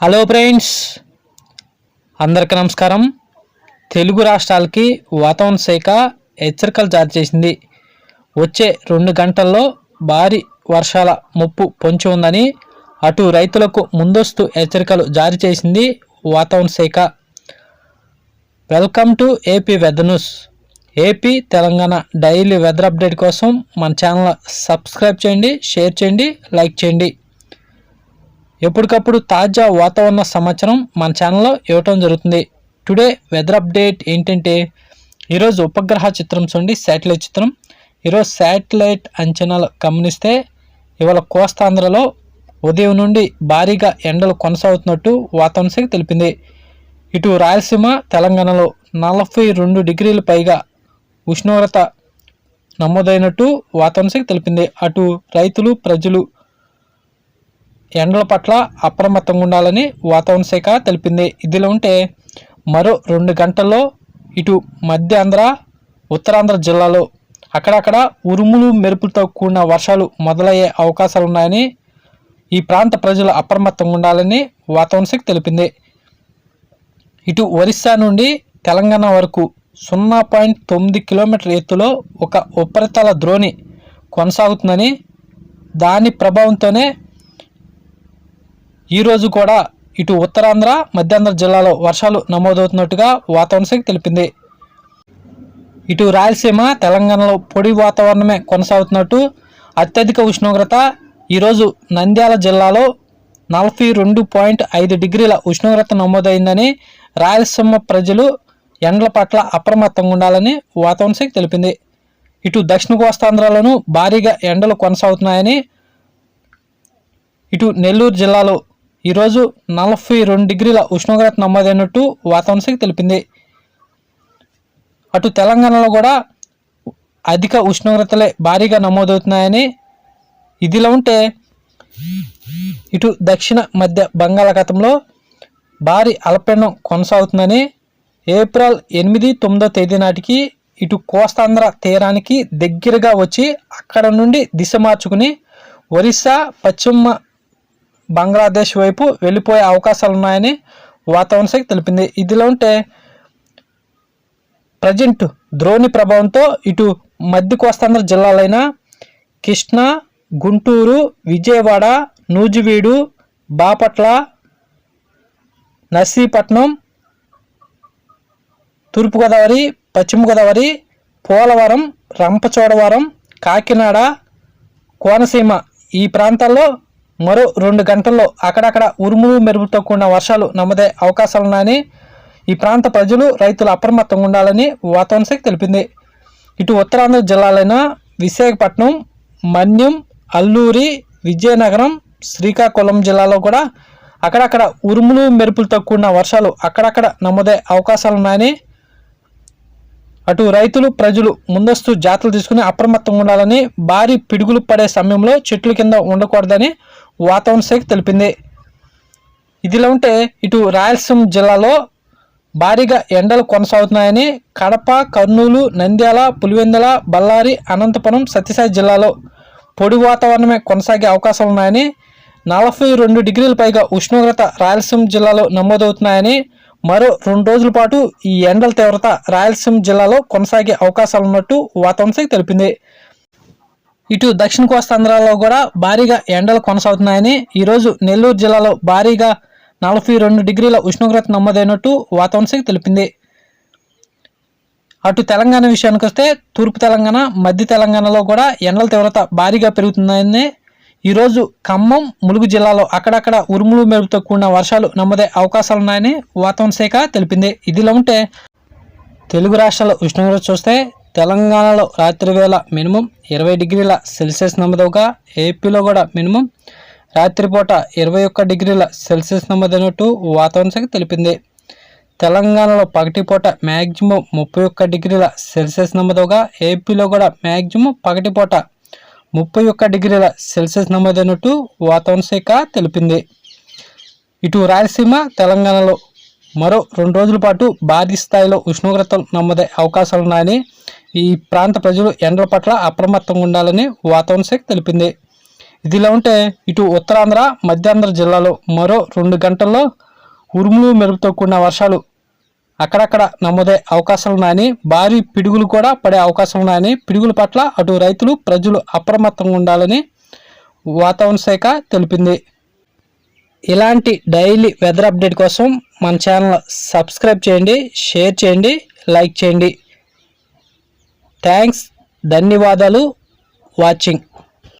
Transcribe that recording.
Hello friends అందరికి నమస్కారం. తెలుగు రాష్ట్రాలకి వాతావరణ శాఖ హెచ్చరికలు జారీ చేసింది. వచ్చే రెండు గంటల్లో భారీ వర్షాల ముప్పు పొంచి ఉందని అటు రైతులకు ముందస్తు హెచ్చరికలు జారీ చేసింది వాతావరణ శాఖ. Welcome to AP weather news AP Telangana daily weather update కోసం మన ఛానల్ సబ్స్క్రైబ్ చేయండి షేర్ చేయండి లైక్ చేయండి. ఎప్పటికప్పుడు తాజా వాతావరణ సమాచారం మన ఛానల్లో ఇవ్వటం జరుగుతుంది. టుడే వెదర్ అప్డేట్ ఏంటంటే ఈరోజు ఉపగ్రహ చిత్రం చూడండి శాటిలైట్ చిత్రం. ఈరోజు శాటిలైట్ అంచనాలు గమనిస్తే ఇవాళ కోస్తాంధ్రలో ఉదయం నుండి భారీగా ఎండలు కొనసాగుతున్నట్టు వాతావరణ శాఖ తెలిపింది. ఇటు రాయలసీమ తెలంగాణలో నలభై రెండు డిగ్రీల పైగా ఉష్ణోగ్రత నమోదైనట్టు వాతావరణ శాఖ తెలిపింది. అటు రైతులు ప్రజలు ఎండల పట్ల అప్రమత్తంగా ఉండాలని వాతావరణ శాఖ తెలిపింది. ఇదిలో ఉంటే మరో రెండు గంటల్లో ఇటు మధ్య ఆంధ్ర ఉత్తరాంధ్ర జిల్లాలో అక్కడక్కడ ఉరుములు మెరుపులతో కూడిన వర్షాలు మొదలయ్యే అవకాశాలు ఉన్నాయని ఈ ప్రాంత ప్రజలు అప్రమత్తంగా ఉండాలని వాతావరణ శాఖ తెలిపింది. ఇటు ఒరిస్సా నుండి తెలంగాణ వరకు సున్నా పాయింట్ తొమ్మిది కిలోమీటర్ ఎత్తులో ఒక ఉపరితల ద్రోణి కొనసాగుతుందని దాని ప్రభావంతోనే ఈరోజు కూడా ఇటు ఉత్తరాంధ్ర మధ్యాంధ్ర జిల్లాలో వర్షాలు నమోదవుతున్నట్టుగా వాతావరణ శాఖ తెలిపింది. ఇటు రాయలసీమ తెలంగాణలో పొడి వాతావరణమే కొనసాగుతున్నట్టు అత్యధిక ఉష్ణోగ్రత ఈరోజు నంద్యాల జిల్లాలో నలభై రెండు పాయింట్ ఐదు డిగ్రీల ఉష్ణోగ్రత నమోదైందని రాయలసీమ ప్రజలు ఎండల పట్ల అప్రమత్తంగా ఉండాలని వాతావరణ శాఖ తెలిపింది. ఇటు దక్షిణ కోస్తాంధ్రలోనూ భారీగా ఎండలు కొనసాగుతున్నాయని ఇటు నెల్లూరు జిల్లాలో ఈరోజు నలభై రెండు డిగ్రీల ఉష్ణోగ్రత నమోదైనట్టు వాతావరణ శాఖ తెలిపింది. అటు తెలంగాణలో కూడా అధిక ఉష్ణోగ్రతలే భారీగా నమోదవుతున్నాయని ఇదిలా ఉంటే ఇటు దక్షిణ మధ్య బంగాళాఖాతంలో భారీ అల్పపీడనం కొనసాగుతుందని ఏప్రిల్ ఎనిమిది తొమ్మిదో తేదీ నాటికి ఇటు కోస్తాంధ్ర తీరానికి దగ్గరగా వచ్చి అక్కడ నుండి దిశ మార్చుకుని ఒరిస్సా పశ్చిమ బంగ్లాదేశ్ వైపు వెళ్ళిపోయే అవకాశాలు ఉన్నాయని వాతావరణ శాఖ తెలిపింది. ఇదిలో ఉంటే ప్రజెంట్ ద్రోణి ప్రభావంతో ఇటు మధ్య కోస్తాంధ్ర జిల్లాలైన కృష్ణా గుంటూరు విజయవాడ నూజివీడు బాపట్ల నర్సీపట్నం తూర్పుగోదావరి పశ్చిమ గోదావరి పోలవరం రంపచోడవరం కాకినాడ కోనసీమ ఈ ప్రాంతాల్లో మరో రెండు గంటల్లో అక్కడక్కడ ఉరుములు మెరుపుతో కూడిన వర్షాలు నమ్మదే అవకాశాలున్నాయని ఈ ప్రాంత ప్రజలు రైతులు అప్రమత్తంగా ఉండాలని వాతావరణ శాఖ తెలిపింది. ఇటు ఉత్తరాంధ్ర జిల్లాలైన విశాఖపట్నం మన్యం అల్లూరి విజయనగరం శ్రీకాకుళం జిల్లాలో కూడా అక్కడక్కడ ఉరుములు మెరుపులతో కూడిన వర్షాలు అక్కడక్కడ నమోదే అవకాశాలున్నాయని అటు రైతులు ప్రజలు ముందస్తు జాతలు తీసుకుని అప్రమత్తంగా ఉండాలని భారీ పిడుగులు పడే సమయంలో చెట్ల కింద ఉండకూడదని వాతావరణ శాఖ తెలిపింది. ఇదిలా ఉంటే ఇటు రాయలసీమ జిల్లాలో భారీగా ఎండలు కొనసాగుతున్నాయని కడప కర్నూలు నంద్యాల పులివెందుల బళ్ళారి అనంతపురం సత్యసాయి జిల్లాలో పొడి వాతావరణమే కొనసాగే అవకాశాలు ఉన్నాయని నలభై రెండు డిగ్రీల పైగా ఉష్ణోగ్రత రాయలసీమ జిల్లాలో నమోదవుతున్నాయని మరో రెండు రోజుల పాటు ఈ ఎండల తీవ్రత రాయలసీమ జిల్లాలో కొనసాగే అవకాశాలు ఉన్నట్టు వాతావరణ శాఖ తెలిపింది. ఇటు దక్షిణ కోస్తాంధ్రలో కూడా భారీగా ఎండలు కొనసాగుతున్నాయని ఈరోజు నెల్లూరు జిల్లాలో భారీగా నలభై రెండు డిగ్రీల ఉష్ణోగ్రత నమోదైనట్టు వాతావరణ శాఖ తెలిపింది. అటు తెలంగాణ విషయానికి వస్తే తూర్పు తెలంగాణ మధ్య తెలంగాణలో కూడా ఎండల తీవ్రత భారీగా పెరుగుతుందని ఈరోజు ఖమ్మం ములుగు జిల్లాలో అక్కడక్కడ ఉరుములు మెరుపుతో కూడిన వర్షాలు నమ్మదే అవకాశాలున్నాయని వాతావరణ శాఖ తెలిపింది. ఇదిలా ఉంటే తెలుగు రాష్ట్రాల ఉష్ణోగ్రత చూస్తే తెలంగాణలో రాత్రి వేళ మినిమం ఇరవై డిగ్రీల సెల్సియస్ నమోదవగా ఏపీలో కూడా మినిమం రాత్రిపూట ఇరవై ఒక్క డిగ్రీల సెల్సియస్ నమోదైనట్టు వాతావరణ శాఖ తెలిపింది. తెలంగాణలో పగటిపూట మ్యాక్సిమం ముప్పై ఒక్క డిగ్రీల సెల్సియస్ నమోదవగా ఏపీలో కూడా మ్యాక్సిమం పగటిపూట ముప్పై ఒక్క డిగ్రీల సెల్సియస్ నమోదైనట్టు వాతావరణ శాఖ తెలిపింది. ఇటు రాయలసీమ తెలంగాణలో మరో రెండు రోజుల పాటు భారీ స్థాయిలో ఉష్ణోగ్రతలు నమోదే అవకాశాలున్నాయని ఈ ప్రాంత ప్రజలు ఎండల పట్ల అప్రమత్తంగా ఉండాలని వాతావరణ శాఖ తెలిపింది. ఇదిలా ఉంటే ఇటు ఉత్తరాంధ్ర మధ్యాంధ్ర జిల్లాలో మరో రెండు గంటల్లో ఉరుములు మెరుపుతో కూడిన వర్షాలు అక్కడక్కడ నమోదే అవకాశాలు ఉన్నాయని భారీ పిడుగులు కూడా పడే అవకాశం ఉన్నాయని పిడుగుల పట్ల అటు రైతులు ప్రజలు అప్రమత్తంగా ఉండాలని వాతావరణ శాఖ తెలిపింది. ఇలాంటి డైలీ వెదర్ అప్డేట్ కోసం మన ఛానల్ సబ్స్క్రైబ్ చేయండి షేర్ చేయండి లైక్ చేయండి. థ్యాంక్స్ ధన్యవాదాలు వాచింగ్.